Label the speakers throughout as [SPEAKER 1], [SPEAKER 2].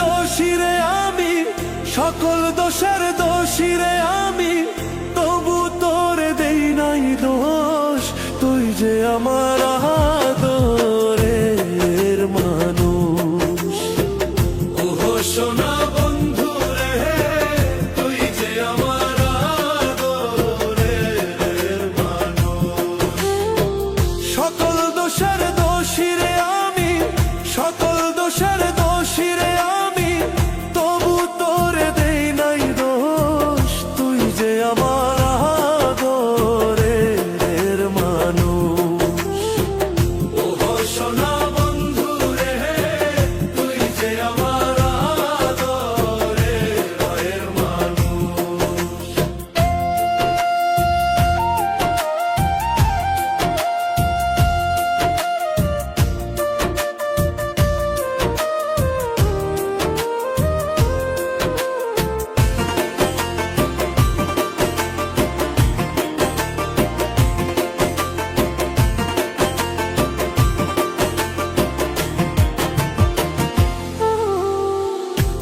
[SPEAKER 1] দোষীরে আমি সকল দোষের দোষীরে আমি। তবু তোর দেই নাই দোষ তুই যে আমার আদরের মানুষ। ওহো সোনা বন্ধু রে তুই যে আমার আদরের মানুষ। সকল দোষের দোষীরে আমি সকল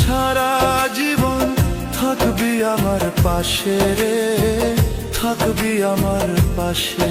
[SPEAKER 1] সারা জীবন থাকবি আমার পাশে রে থাকবি আমার পাশে।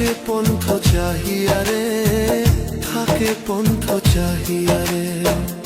[SPEAKER 1] থাকে পন্থ চাহিয়া রে থাকে পন্থ চাহিয়া রে।